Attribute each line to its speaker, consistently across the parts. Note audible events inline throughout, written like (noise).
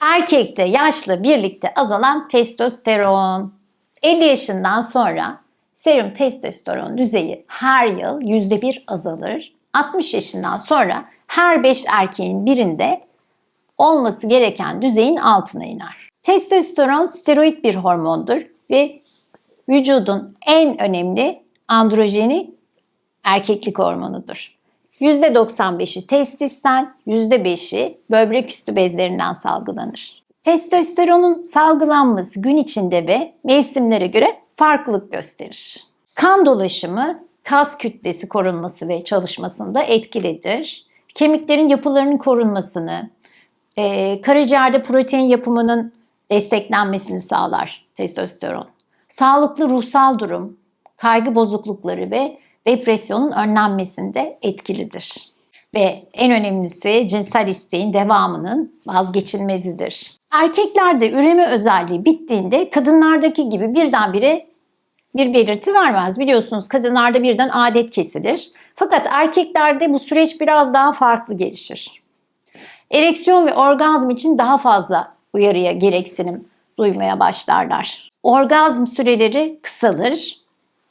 Speaker 1: Erkekte yaşlı birlikte azalan testosteron. 50 yaşından sonra serum testosteron düzeyi her yıl %1 azalır. 60 yaşından sonra her 5 erkeğin birinde olması gereken düzeyin altına iner. Testosteron steroid bir hormondur ve vücudun en önemli androjeni erkeklik hormonudur. %95'i testisten, %5'i böbrek üstü bezlerinden salgılanır. Testosteronun salgılanması gün içinde ve mevsimlere göre farklılık gösterir. Kan dolaşımı, kas kütlesi korunması ve çalışmasında etkilidir. Kemiklerin yapılarının korunmasını, e, karaciğerde protein yapımının desteklenmesini sağlar testosteron. Sağlıklı ruhsal durum, kaygı bozuklukları ve depresyonun önlenmesinde etkilidir. Ve en önemlisi cinsel isteğin devamının vazgeçilmezidir. Erkeklerde üreme özelliği bittiğinde kadınlardaki gibi birdenbire bir belirti vermez. Biliyorsunuz kadınlarda birden adet kesilir. Fakat erkeklerde bu süreç biraz daha farklı gelişir. Ereksiyon ve orgazm için daha fazla uyarıya gereksinim duymaya başlarlar. Orgazm süreleri kısalır,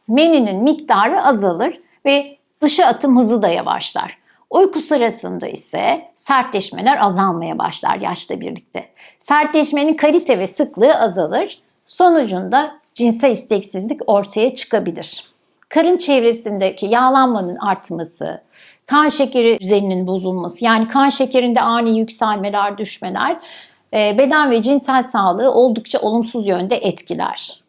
Speaker 1: meninin miktarı azalır ve dışa atım hızı da yavaşlar. Uyku sırasında ise sertleşmeler azalmaya başlar yaşla birlikte. Sertleşmenin kalite ve sıklığı azalır. Sonucunda cinsel isteksizlik ortaya çıkabilir. Karın çevresindeki yağlanmanın artması, kan şekeri düzeninin bozulması yani kan şekerinde ani yükselmeler, düşmeler e, beden ve cinsel sağlığı oldukça olumsuz yönde etkiler.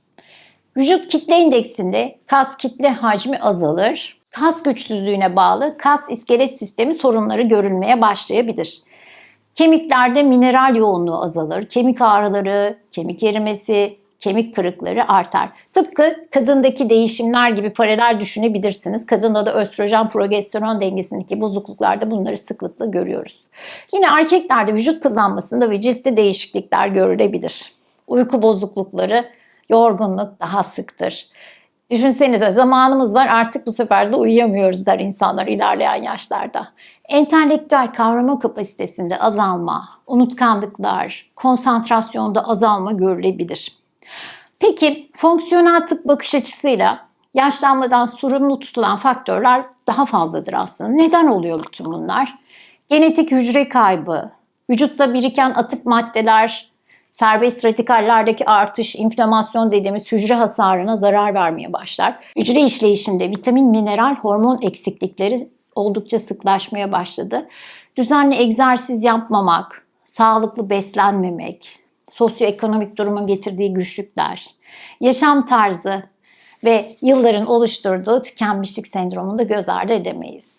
Speaker 1: Vücut kitle indeksinde kas kitle hacmi azalır. Kas güçsüzlüğüne bağlı kas iskelet sistemi sorunları görülmeye başlayabilir. Kemiklerde mineral yoğunluğu azalır. Kemik ağrıları, kemik erimesi, kemik kırıkları artar. Tıpkı kadındaki değişimler gibi paralel düşünebilirsiniz. Kadında da östrojen progesteron dengesindeki bozukluklarda bunları sıklıkla görüyoruz. Yine erkeklerde vücut kızlanmasında ve ciltte değişiklikler görülebilir. Uyku bozuklukları, yorgunluk daha sıktır. Düşünsenize zamanımız var artık bu sefer de uyuyamıyoruz der insanlar ilerleyen yaşlarda. Entelektüel kavrama kapasitesinde azalma, unutkanlıklar, konsantrasyonda azalma görülebilir. Peki fonksiyonel tıp bakış açısıyla yaşlanmadan sorumlu tutulan faktörler daha fazladır aslında. Neden oluyor bütün bunlar? Genetik hücre kaybı, vücutta biriken atık maddeler, serbest radikallerdeki artış, inflamasyon dediğimiz hücre hasarına zarar vermeye başlar. Hücre işleyişinde vitamin, mineral, hormon eksiklikleri oldukça sıklaşmaya başladı. Düzenli egzersiz yapmamak, sağlıklı beslenmemek, sosyoekonomik durumun getirdiği güçlükler, yaşam tarzı ve yılların oluşturduğu tükenmişlik sendromunu da göz ardı edemeyiz.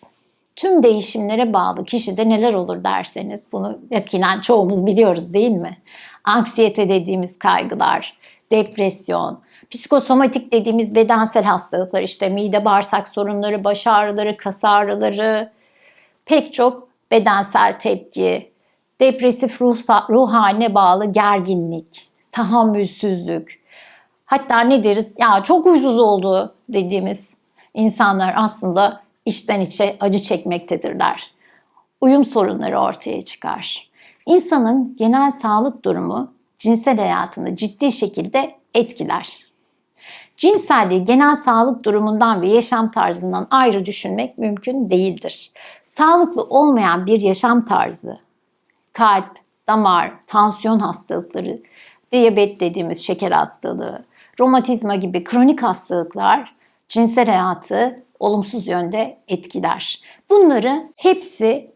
Speaker 1: Tüm değişimlere bağlı kişide neler olur derseniz bunu yakinen çoğumuz biliyoruz değil mi? Anksiyete dediğimiz kaygılar, depresyon, psikosomatik dediğimiz bedensel hastalıklar işte mide bağırsak sorunları, baş ağrıları, kas ağrıları, pek çok bedensel tepki, depresif ruh, ruh haline bağlı gerginlik, tahammülsüzlük, hatta ne deriz ya çok huysuz oldu dediğimiz insanlar aslında içten içe acı çekmektedirler. Uyum sorunları ortaya çıkar. İnsanın genel sağlık durumu cinsel hayatını ciddi şekilde etkiler. Cinselliği genel sağlık durumundan ve yaşam tarzından ayrı düşünmek mümkün değildir. Sağlıklı olmayan bir yaşam tarzı, kalp, damar, tansiyon hastalıkları, diyabet dediğimiz şeker hastalığı, romatizma gibi kronik hastalıklar cinsel hayatı olumsuz yönde etkiler. Bunları hepsi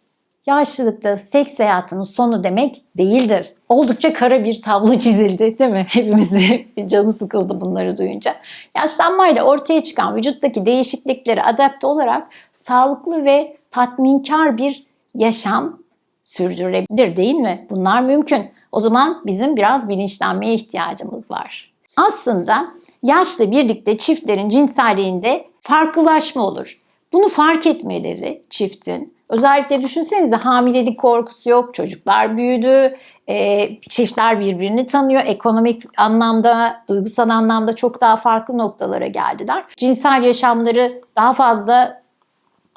Speaker 1: yaşlılıkta seks hayatının sonu demek değildir. Oldukça kara bir tablo çizildi değil mi? (laughs) Hepimizi canı sıkıldı bunları duyunca. Yaşlanmayla ortaya çıkan vücuttaki değişikliklere adapte olarak sağlıklı ve tatminkar bir yaşam sürdürülebilir değil mi? Bunlar mümkün. O zaman bizim biraz bilinçlenmeye ihtiyacımız var. Aslında yaşla birlikte çiftlerin cinselliğinde farklılaşma olur. Bunu fark etmeleri çiftin Özellikle düşünsenize hamilelik korkusu yok, çocuklar büyüdü, e, çiftler birbirini tanıyor, ekonomik anlamda, duygusal anlamda çok daha farklı noktalara geldiler. Cinsel yaşamları daha fazla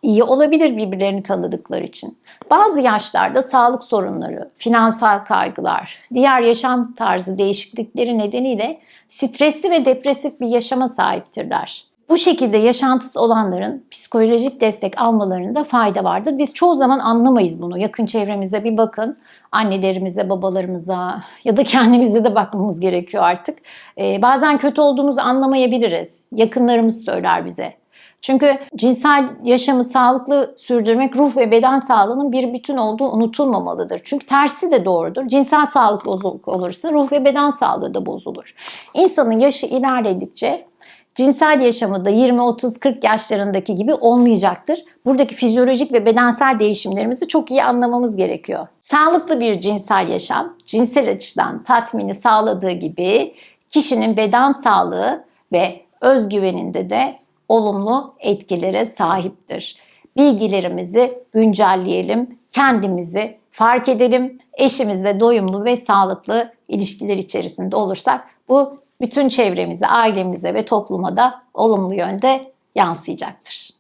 Speaker 1: iyi olabilir birbirlerini tanıdıkları için. Bazı yaşlarda sağlık sorunları, finansal kaygılar, diğer yaşam tarzı değişiklikleri nedeniyle stresli ve depresif bir yaşama sahiptirler. Bu şekilde yaşantısı olanların psikolojik destek almalarında fayda vardır. Biz çoğu zaman anlamayız bunu. Yakın çevremize bir bakın. Annelerimize, babalarımıza ya da kendimize de bakmamız gerekiyor artık. Ee, bazen kötü olduğumuzu anlamayabiliriz. Yakınlarımız söyler bize. Çünkü cinsel yaşamı sağlıklı sürdürmek ruh ve beden sağlığının bir bütün olduğu unutulmamalıdır. Çünkü tersi de doğrudur. Cinsel sağlık bozuluk olursa ruh ve beden sağlığı da bozulur. İnsanın yaşı ilerledikçe cinsel yaşamı da 20, 30, 40 yaşlarındaki gibi olmayacaktır. Buradaki fizyolojik ve bedensel değişimlerimizi çok iyi anlamamız gerekiyor. Sağlıklı bir cinsel yaşam, cinsel açıdan tatmini sağladığı gibi kişinin beden sağlığı ve özgüveninde de olumlu etkilere sahiptir. Bilgilerimizi güncelleyelim, kendimizi fark edelim, eşimizle doyumlu ve sağlıklı ilişkiler içerisinde olursak bu bütün çevremize, ailemize ve topluma da olumlu yönde yansıyacaktır.